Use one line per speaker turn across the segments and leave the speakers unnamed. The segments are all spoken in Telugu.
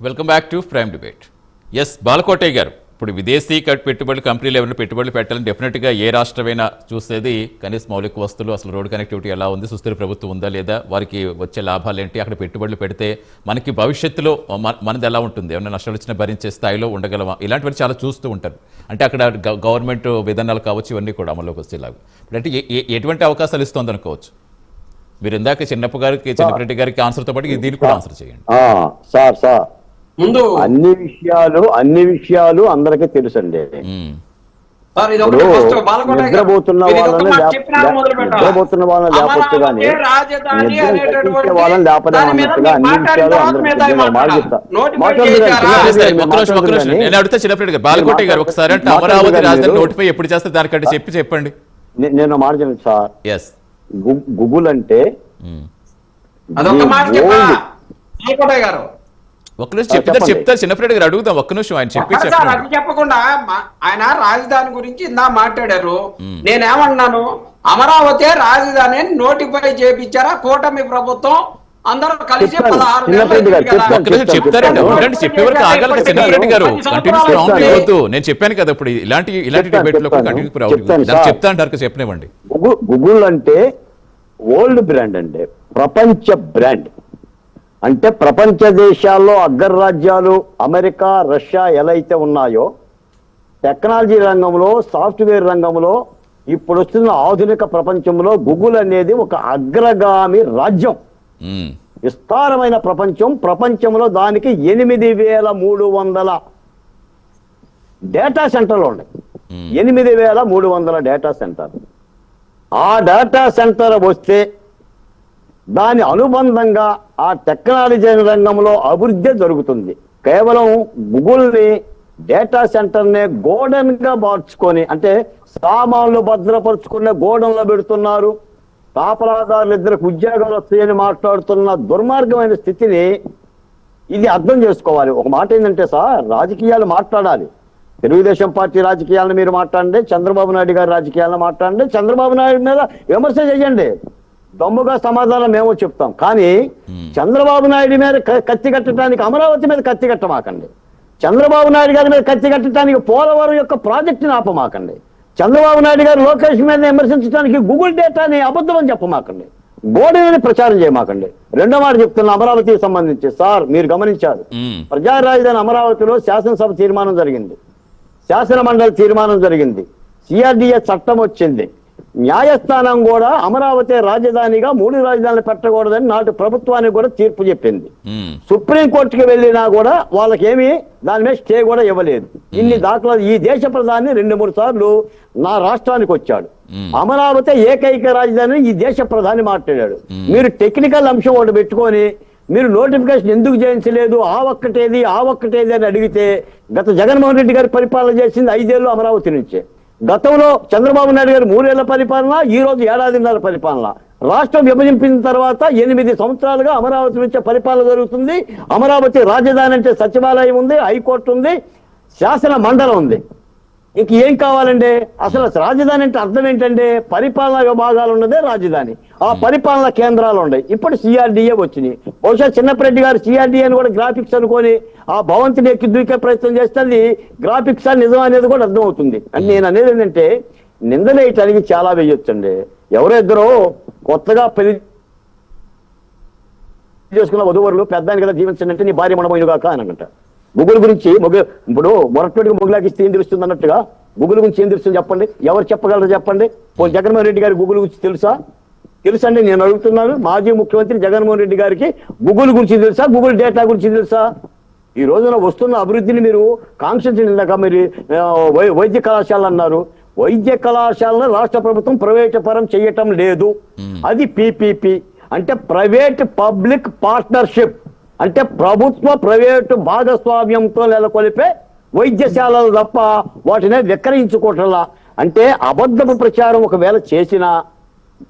Welcome back to prime debate S Balakotaiah గారు ఇప్పుడు విదేశీ పెట్టుబడులు కంపెనీలు ఏమైనా పెట్టుబడులు పెట్టాలని డెఫినెట్గా ఏ రాష్ట్రమైనా చూసేది కనీస మౌలిక వస్తువులు అసలు రోడ్ కనెక్టివిటీ ఎలా ఉంది సుస్థిర ప్రభుత్వం ఉందా లేదా వారికి వచ్చే లాభాలు ఏంటి అక్కడ పెట్టుబడులు పెడితే మనకి భవిష్యత్తులో మన- మనది ఎలా ఉంటుంది ఏమైనా నష్టాలు వచ్చినా భరించే స్థాయిలో ఉండగలమా ఇలాంటివన్నీ చాలా చూస్తూ ఉంటారు. అంటే అక్కడ గవర్నమెంట్ విధానాలు కావచ్చు ఇవన్నీ కూడా అమల్లోకి వచ్చేలాగా. అంటే ఎటువంటి అవకాశాలు ఇస్తుంది అనుకోవచ్చు? మీరు ఇందాక చిన్నప్ప గారికి చిన్నప్పరెడ్డి గారికి ఆన్సర్తో పాటు దీనికి కూడా ఆన్సర్ చేయండి.
Sir sir.
ముందు
అన్ని విషయాలు అన్ని విషయాలు అందరికీ తెలుసండి. నిద్రపోతున్న వాళ్ళని? నిద్రపోతున్న వాళ్ళని లేపొచ్చు కానీ నిద్ర వాళ్ళని అన్నట్టుగా అన్ని విషయాలు అందరికీ
నేను అడుగుతా చిన్నప్పటి గారు బాలకోటి గారు ఒకసారి అంటే అమరావతి రాజధాని. నోటిపై ఎప్పుడు చేస్తే దానికంటే చెప్పి చెప్పండి.
నేను మాట సార్. గూగుల్ అంటే
గారు?
ఒక్క నిమిషం చెప్తారు. చెప్తారు చిన్నప్పటి గారు అడుగుదాం ఒక్క నిమిషం ఆయన చెప్పి
అది చెప్పకుండా ఆయన రాజధాని గురించి ఇందా మాట్లాడారు. నేనేమన్నాను? అమరావతి రాజధాని నోటిఫై చేపించారా? కూటమి ప్రభుత్వం అందరూ కలిసి. పదహారు
చెప్తారండి. గారు. కంటిన్యూస్ రౌండ్ వద్దు. నేను చెప్పాను కదా ఇప్పుడు ఇలాంటి ఇలాంటి డిబేట్లో
చెప్తాను.
కంటిన్యూస్ రౌండ్
చెప్తాను,
నాకు
సార్.
చెప్తా అంటారు చెప్పనివ్వండి.
గూగుల్ గూగుల్ అంటే ఓల్డ్ బ్రాండ్ అండి. ప్రపంచ బ్రాండ్. అంటే ప్రపంచ దేశాల్లో అగ్రరాజ్యాలు అమెరికా రష్యా ఎలా అయితే ఉన్నాయో టెక్నాలజీ రంగంలో సాఫ్ట్వేర్ రంగంలో ఇప్పుడు వస్తున్న ఆధునిక ప్రపంచంలో గూగుల్ అనేది ఒక అగ్రగామి రాజ్యం. విస్తారమైన ప్రపంచం. ప్రపంచంలో దానికి ఎనిమిది వేల మూడు వందల డేటా సెంటర్లు ఉన్నాయి. ఎనిమిది వేల మూడు వందల డేటా సెంటర్ ఆ డేటా సెంటర్ వస్తే దాని అనుబంధంగా ఆ టెక్నాలజీ రంగంలో అభివృద్ధి జరుగుతుంది. కేవలం గూగుల్ని డేటా సెంటర్నే గోడన్గా మార్చుకొని అంటే సామాన్లు భద్రపరుచుకునే గోడంలో పెడుతున్నారు. కాపలాదారులు ఇద్దరికి ఉద్యోగాలు వస్తాయని మాట్లాడుతున్న దుర్మార్గమైన స్థితిని ఇది అర్థం చేసుకోవాలి. ఒక మాట ఏంటంటే సార్ రాజకీయాలు మాట్లాడాలి. తెలుగుదేశం పార్టీ రాజకీయాలను మీరు మాట్లాడండి చంద్రబాబు నాయుడు గారి రాజకీయాలను మాట్లాడండి చంద్రబాబు నాయుడు మీద విమర్శ చేయండి. దమ్ముగా సమాధానం మేము చెప్తాం. కానీ చంద్రబాబు నాయుడు మీద కత్తి కట్టడానికి అమరావతి మీద కత్తి కట్టమాకండి. చంద్రబాబు నాయుడు గారి మీద కత్తి కట్టడానికి పోలవరం యొక్క ప్రాజెక్టుని ఆపమాకండి. చంద్రబాబు నాయుడు గారు లోకేష్ మీద విమర్శించడానికి గూగుల్ డేటాని అబద్ధం అని చెప్పమాకండి. గోడని ప్రచారం చేయమాకండి. రెండో మాట చెప్తున్న అమరావతికి సంబంధించి సార్ మీరు గమనించారు.
మ్మ్.
ప్రజా రాజధాని అమరావతిలో శాసనసభ తీర్మానం జరిగింది. శాసన మండలి తీర్మానం జరిగింది. సిఆర్డిఏ చట్టం వచ్చింది. న్యాయస్థానం కూడా అమరావతి రాజధానిగా మూడు రాజధానులు పెట్టకూడదని నాటి ప్రభుత్వానికి కూడా తీర్పు చెప్పింది. సుప్రీంకోర్టుకి వెళ్ళినా కూడా వాళ్ళకేమి దాని మీద స్టే కూడా ఇవ్వలేదు. ఇన్ని దాఖలా ఈ దేశ ప్రధాని రెండు మూడు సార్లు నా రాష్ట్రానికి వచ్చాడు. అమరావతి ఏకైక రాజధాని ఈ దేశ ప్రధాని మాట్లాడాడు. మీరు టెక్నికల్ అంశం ఒకటి పెట్టుకొని మీరు నోటిఫికేషన్ ఎందుకు చేయించలేదు ఆ ఒక్కటేది ఆ ఒక్కటేది అని అడిగితే గత జగన్మోహన్ రెడ్డి గారి పరిపాలన చేసింది ఐదేళ్ళు అమరావతి నుంచే. గతంలో చంద్రబాబు నాయుడు గారు మూడేళ్ళ పరిపాలన ఈ రోజు ఏడాదిన్నర పరిపాలన. రాష్ట్రం విభజించిన తర్వాత ఎనిమిది సంవత్సరాలుగా అమరావతి నుంచే పరిపాలన జరుగుతుంది. అమరావతి రాజధాని అంటే సచివాలయం ఉంది హైకోర్టు ఉంది శాసన మండలం ఉంది. ఇంక ఏం కావాలండి? అసలు రాజధాని అంటే అర్థం ఏంటంటే పరిపాలనా విభాగాలు ఉన్నదే రాజధాని. ఆ పరిపాలనా కేంద్రాలు ఉన్నాయి. ఇప్పుడు సిఆర్డిఏ వచ్చినాయి. బహుశా చిన్నప్పరెడ్డి గారు సిఆర్డిఏ అని కూడా గ్రాఫిక్స్ అనుకొని ఆ భవంతిని ఎక్కి దూకే ప్రయత్నం చేస్తే అది గ్రాఫిక్స్ అని నిజం అనేది కూడా అర్థం అవుతుంది అని నేను అనేది ఏంటంటే నిందలేయటానికి చాలా వేయొచ్చండి. ఎవరో ఇద్దరు కొత్తగా పెళ్ళి చేసుకున్న వధువరులు పెద్దాని కదా జీవించండి అంటే నీ భార్య మనమైనగాక అని అంట. గుగుల్ గురించి మొగ ఇప్పుడు మొరటోడికి మొగులాకిస్తే ఏం తెలుస్తుంది అన్నట్టుగా? గుగుల్ గురించి ఏం తెలుస్తుంది చెప్పండి? ఎవరు చెప్పగలరు చెప్పండి? పోనీ జగన్మోహన్ రెడ్డి గారి గుగుల్ గురించి తెలుసా? తెలుసా అండి నేను అడుగుతున్నాను. మాజీ ముఖ్యమంత్రి జగన్మోహన్ రెడ్డి గారికి గూగుల్ గురించి తెలుసా? గూగుల్ డేటా గురించి తెలుసా? ఈ రోజున వస్తున్న అభివృద్ధిని మీరు కాంక్షించండి ఇందాక మీరు వైద్య కళాశాల అన్నారు. వైద్య కళాశాలను రాష్ట్ర ప్రభుత్వం ప్రైవేట్ పరం చేయటం లేదు. అది పిపిపి. అంటే ప్రైవేట్ పబ్లిక్ పార్ట్నర్షిప్. అంటే ప్రభుత్వ ప్రైవేటు భాగస్వామ్యంతో నెలకొలిపే వైద్యశాలలు తప్ప వాటిని విక్రయించుకోవటంలా అంటే అబద్ధపు ప్రచారం ఒకవేళ చేసినా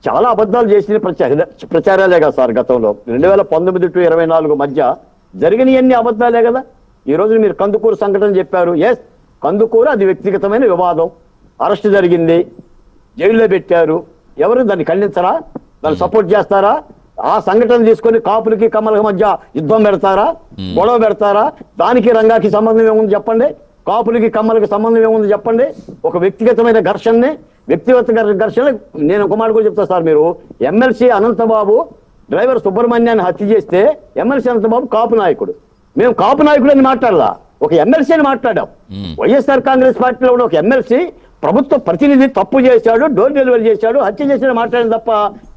చాలా అబద్ధాలు చేసిన ప్రచార ప్రచారాలే కదా సార్ గతంలో. రెండు వేల పంతొమ్మిది టు ఇరవై నాలుగు మధ్య జరిగినవన్నీ అబద్ధాలే కదా. ఈ రోజు మీరు కందుకూరు సంఘటన చెప్పారు. ఎస్ కందుకూరు అది వ్యక్తిగతమైన వివాదం. అరెస్ట్ జరిగింది. జైల్లో పెట్టారు. ఎవరు దాన్ని ఖండించరా? దాన్ని సపోర్ట్ చేస్తారా? ఆ సంఘటన తీసుకొని కాపులకి కమ్మలకి మధ్య యుద్ధం పెడతారా? గొడవ పెడతారా? దానికి రంగాకి సంబంధం ఏముంది చెప్పండి? కాపులకి కమ్మలకి సంబంధం ఏముంది చెప్పండి? ఒక వ్యక్తిగతమైన ఘర్షణని వ్యక్తిగత ఘర్- ఘర్షణ నేను ఒక మాట కూడా చెప్తా సార్ మీరు. ఎమ్మెల్సీ అనంతబాబు డ్రైవర్ సుబ్రహ్మణ్యాన్ని హత్య చేస్తే ఎమ్మెల్సీ అనంతబాబు కాపు నాయకుడు. మేము కాపు నాయకుడు అని మాట్లాడలా. ఒక ఎమ్మెల్సీ అని మాట్లాడాం. వైఎస్ఆర్ కాంగ్రెస్ పార్టీలో ఉన్న ఒక ఎమ్మెల్సీ ప్రభుత్వ ప్రతినిధి తప్పు చేశాడు డోర్ డెలివరీ చేశాడు హత్య చేసిన మాట్లాడిన తప్ప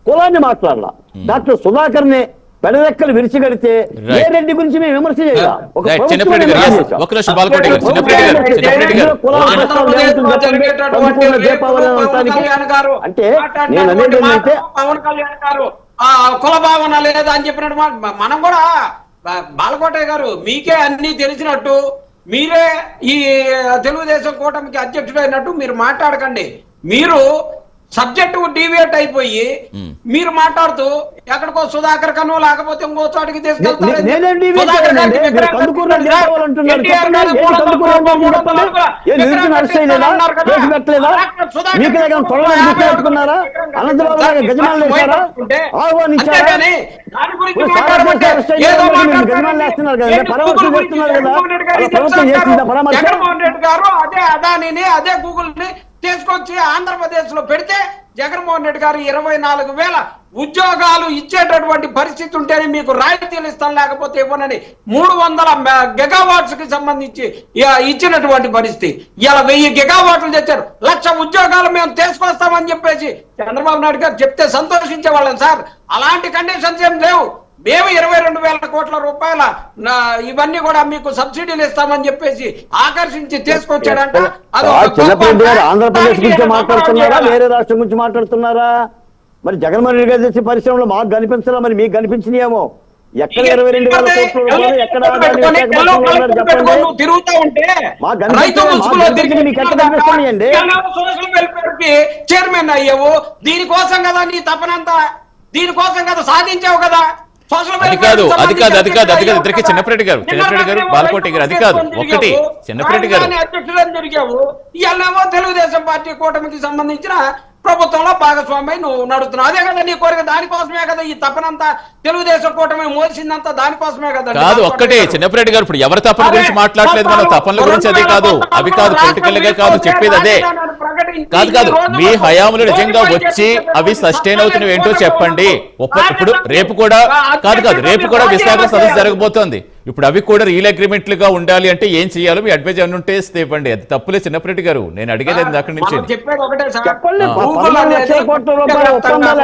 కులాన్ని మాట్లాడలా. డాక్టర్ సుధాకర్ని పెడరెక్కలు విరిచిగడితే ఏ. రెడ్డి గురించి మేము విమర్శ చేయాలా? అంటే
మాట్లాడినటువంటి
నేను అనేది ఏంటంటే
మాటలు పవన్ కళ్యాణ్ గారు ఆ కుల భావన లేదా అని చెప్పినట్టు మనం కూడా బాలకోటయ్య గారు మీకే అన్ని తెలిసినట్టు మీరే ఈ తెలుగుదేశం కూటమికి అధ్యక్షుడైనట్టు మీరు మాట్లాడకండి. మీరు సబ్జెక్టు డివియేట్ అయిపోయి మీరు మాట్లాడుతూ ఎక్కడికో సుధాకర్ కను లేకపోతే ఇంకో చోటికి అదే అదానిని అదే గూగుల్ని తీసుకొచ్చి ఆంధ్రప్రదేశ్లో పెడితే జగన్మోహన్ రెడ్డి గారు ఇరవై నాలుగు వేల ఉద్యోగాలు ఇచ్చేటటువంటి పరిస్థితి ఉంటేనే మీకు రాయితీలు ఇస్తాను లేకపోతే ఇవ్వనని మూడు వందల గెగావాట్స్కి సంబంధించి ఇచ్చినటువంటి పరిస్థితి. ఇలా వెయ్యి గెగావాట్లు తెచ్చారు. లక్ష ఉద్యోగాలు మేము తీసుకొస్తామని చెప్పేసి చంద్రబాబు నాయుడు గారు చెప్తే సంతోషించే వాళ్ళం సార్. అలాంటి కండిషన్స్ ఏం లేవు. మేము ఇరవై రెండు వేల కోట్ల రూపాయల ఇవన్నీ కూడా మీకు సబ్సిడీలు ఇస్తామని చెప్పేసి ఆకర్షించి తీసుకొచ్చాడంట.
ఆంధ్రప్రదేశ్ గురించి మాట్లాడుతున్నారా? వేరే రాష్ట్రం గురించి మాట్లాడుతున్నారా? మరి జగన్మోహన్ రెడ్డి గారు చేసే పరిశ్రమలో మాకు కనిపించరా మరి మీకు కనిపించినాయేమో? ఎక్కడ ఇరవై రెండు వేల కోట్ల ఎక్కడ
తిరుగుతా ఉంటే
మీకు ఎక్కడ కనిపిస్తున్నాయండి?
చైర్మన్ అయ్యావు. దీనికోసం కదా నీ తపనంతా. దీనికోసం కదా సాధించావు కదా.
అది కాదు, అది కాదు, అది కాదు, అది కాదు. ఇద్దరికి
కదా.
చిన్నప్పరెడ్డి గారు,
నిన్న
చిన్నప్పరెడ్డి గారు, బాలకోటి గారు, అది కాదు. ఒకటి,
తిరిగావు.
చిన్నప్పరెడ్డి గారు.
అధ్యక్షులని ఇవాళేమో తెలుగుదేశం పార్టీ కూటమికి సంబంధించిన ప్రభుత్వంలో భాగస్వామి నువ్వు నడుస్తున్నావు అదే కదా నీ కోరిక దానికోసమే కదా ఈ తపనంతా తెలుగుదేశం కూటమి మోసిందంతా దానికోసమే కదా
కాదు ఒక్కటే చిన్నప్పరెడ్డి గారు ఇప్పుడు ఎవరి తపన గురించి మాట్లాడలేదు మనం తపనల గురించి అదే కాదు అవి కాదు పొలిటికల్గా కాదు చెప్పేది అదే కాదు కాదు. మీ హయాంలో నిజంగా వచ్చి అవి సస్టైన్ అవుతున్నవి ఏంటో చెప్పండి. ఇప్పుడు రేపు కూడా కాదు కాదు. రేపు కూడా విశాఖ సదస్సు జరగబోతోంది. ఇప్పుడు అవి కూడా రీల్ అగ్రిమెంట్లుగా ఉండాలి అంటే ఏం చేయాలో మీ అడ్వైజ్ అని ఉంటే ఇవ్వండి. అది తప్పులే చిన్నప్పరెడ్డి గారు. నేను అడిగేది అక్కడి నుంచి.
చెప్పండి. పదమూడు లక్షల ఒప్పందాలు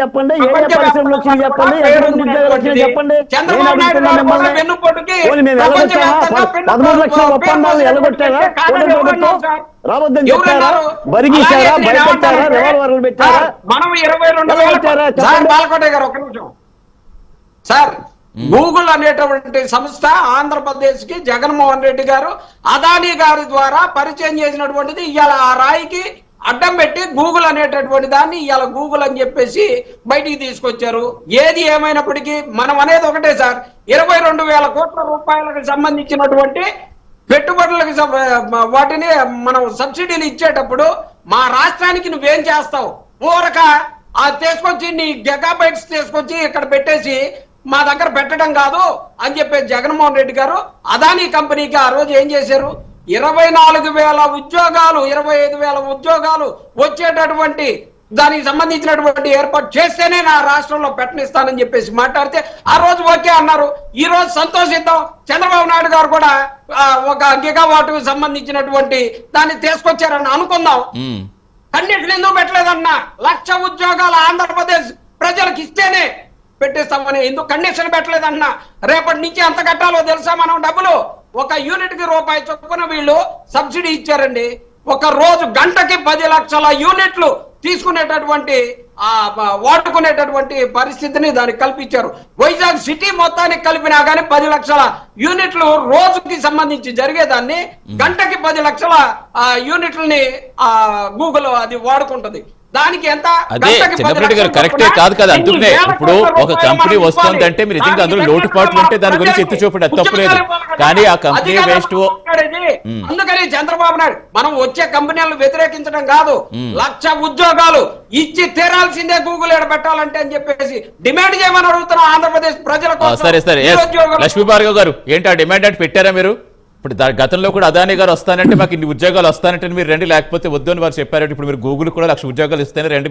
చెప్పండి? చెప్పండి? చెప్పండి? ఎలగొట్టారా? రావద్దని చెప్పారా? బరిగీశారా? భయపెట్టారా? రివాల్వర్లు పెట్టారా?
మనం ఇరవై రెండు
చెప్పండి.
సార్ గూగుల్ అనేటువంటి సంస్థ ఆంధ్రప్రదేశ్కి జగన్మోహన్ రెడ్డి గారు అదానీ గారి ద్వారా పరిచయం చేసినటువంటిది ఇవాళ ఆ రాయికి అడ్డం పెట్టి గూగుల్ అనేటటువంటి దాన్ని ఇవాళ గూగుల్ అని చెప్పేసి బయటికి తీసుకొచ్చారు. ఏది ఏమైనప్పటికీ మనం అనేది ఒకటే సార్. ఇరవై రెండు వేల కోట్ల రూపాయలకు సంబంధించినటువంటి పెట్టుబడులకు వాటిని మనం సబ్సిడీలు ఇచ్చేటప్పుడు మా రాష్ట్రానికి నువ్వేం చేస్తావు? ఊరక ఆ తీసుకొచ్చి నీ గెగాబైట్స్ తీసుకొచ్చి ఇక్కడ పెట్టేసి మా దగ్గర పెట్టడం కాదు అని చెప్పేసి జగన్మోహన్ రెడ్డి గారు అదానీ కంపెనీకి ఆ రోజు ఏం చేశారు? ఇరవై నాలుగు వేల ఉద్యోగాలు ఇరవై ఐదు వేల ఉద్యోగాలు వచ్చేటటువంటి దానికి సంబంధించినటువంటి ఏర్పాటు చేస్తేనే నా రాష్ట్రంలో పెట్టనిస్తానని చెప్పేసి మాట్లాడితే ఆ రోజు ఓకే అన్నారు. ఈ రోజు సంతోషిద్దాం. చంద్రబాబు నాయుడు గారు కూడా ఒక గిగావాట్ సంబంధించినటువంటి దాన్ని తీసుకొచ్చారని అనుకుందాం. కండిషన్ ఎందుకు పెట్టలేదన్నా? లక్ష ఉద్యోగాలు ఆంధ్రప్రదేశ్ ప్రజలకు ఇస్తేనే పెట్టేస్తామని ఎందుకు కండిషన్ పెట్టలేదన్నా రేపటి నుంచి ఎంత కట్టాలో తెలుసా మనం డబ్బులు? ఒక యూనిట్కి రూపాయి చొప్పున వీళ్ళు సబ్సిడీ ఇచ్చారండి. ఒక రోజు గంటకి పది లక్షల యూనిట్లు తీసుకునేటటువంటి వాడుకునేటటువంటి పరిస్థితిని దానికి కల్పించారు. వైజాగ్ సిటీ మొత్తానికి కలిపినా కానీ పది లక్షల యూనిట్లు రోజుకి సంబంధించి జరిగేదాన్ని గంటకి పది లక్షల ఆ, యూనిట్లని ఆ గూగుల్ అది వాడుకుంటది. దానికి ఎంత
అదే
గంటకి పది
చంద్రబాబు గారు కరెక్టే కాదు కదా అందుకనే ఇప్పుడు ఒక కంపెనీ వస్తుంది. అంటే మీరు నిజంగా అందులో లోటుపాట్లు ఉంటే దాని గురించి ఎత్తి చూపండి తప్పులేదు కానీ ఆ కంపెనీ వేస్ట్.
అందుకని చంద్రబాబు నాయుడు మనం వచ్చే కంపెనీలను వ్యతిరేకించడం కాదు. లక్ష ఉద్యోగాలు ఇచ్చి తీరాల్సిందే గూగుల్ ఎడ పెట్టాలంటే అని చెప్పేసి డిమాండ్ చేయమని అడుగుతున్నాం ఆంధ్రప్రదేశ్ ప్రజల
ఆ,
కోసం
సరే సరే. లక్ష్మీ భార్గవ్ గారు ఏంటి ఆ డిమాండ్ అంటే పెట్టారా మీరు? ఇప్పుడు దాని గతంలో కూడా అదానీ గారు వస్తానంటే మాకు ఇన్ని ఉద్యోగాలు వస్తానంటే మీరు రండి లేకపోతే వద్దు అని వారు చెప్పారు ఇప్పుడు మీరు గూగుల్ కూడా లక్ష ఉద్యోగాలు ఇస్తేనే రెండు